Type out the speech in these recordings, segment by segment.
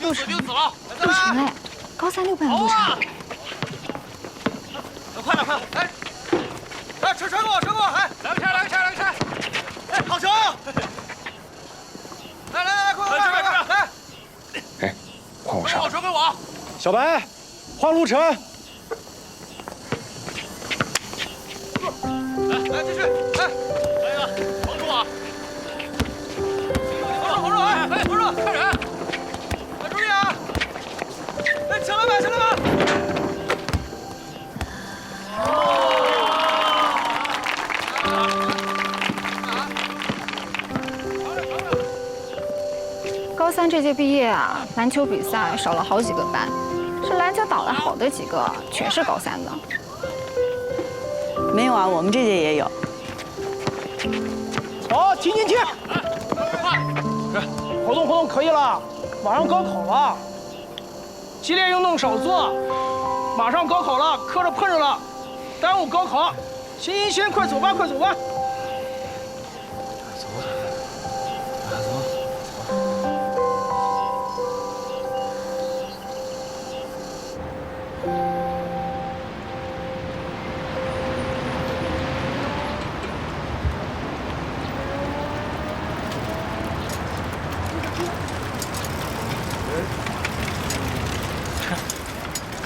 陆成，陆成哎，高三六班的陆成，快点快点！哎，哎，车车给我，车给我！哎，来个车，来个车，来个车！哎，好球！来来来，快快快快！来，哎，换我上。好球给我！小白，换陆晨。高三这届毕业啊，篮球比赛少了好几个班，这篮球打得好的几个全是高三的。没有啊，我们这届也有。好，停停停！活动活动可以了，马上高考了，激烈运动少做，马上高考了，磕着碰着了，耽误高考。行行行，快走吧，快走吧。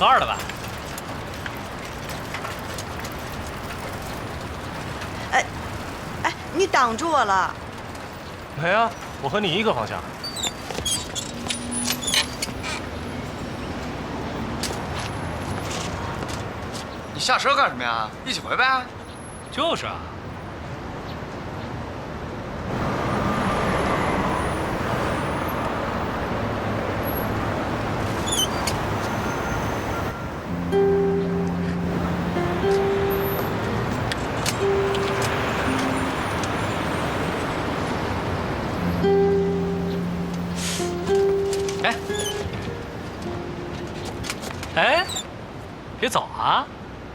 高二了吧？哎，哎，你挡住我了。没啊，我和你一个方向。你下车干什么呀？一起回呗。就是啊。哎，别走啊！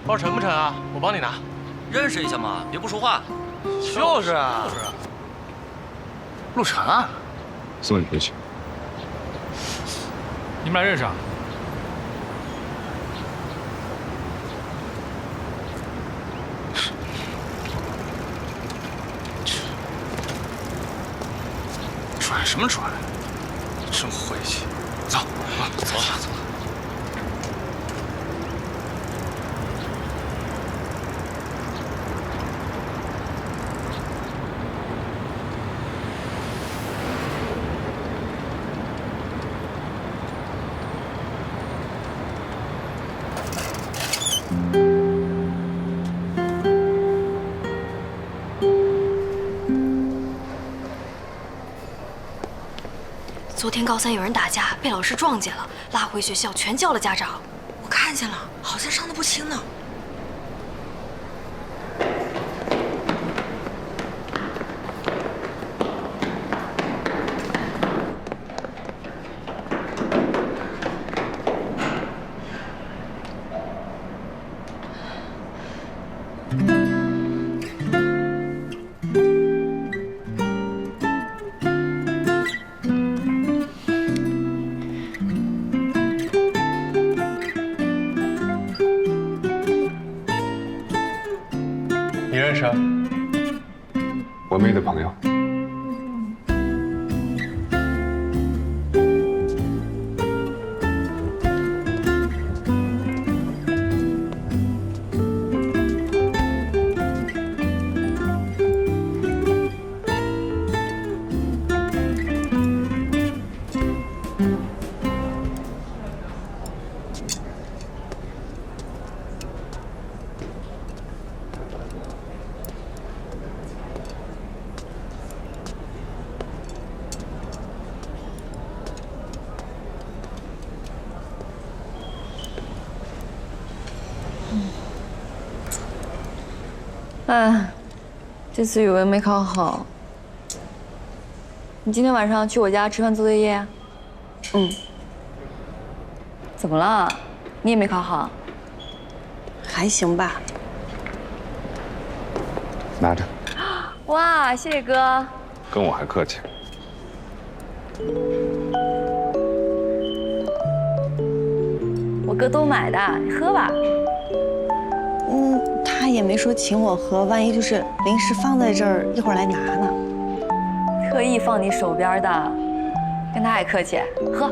包沉不沉啊？我帮你拿。认识一下嘛，别不说话。就是啊，就是啊。陆晨啊，送你回去。你们俩认识啊？拽什么拽？真晦气。走，走吧，走。昨天高三有人打架，被老师撞见了，拉回学校，全叫了家长。我看见了，好像伤得不轻呢。你认识啊？我妹的朋友。哎，这次语文没考好。你今天晚上去我家吃饭做作业啊？嗯。怎么了？你也没考好？还行吧。拿着。哇，谢谢哥。跟我还客气。我哥都买的，你喝吧。嗯，也没说请我喝，万一就是临时放在这儿，一会儿来拿呢。特意放你手边的，跟他还客气，喝。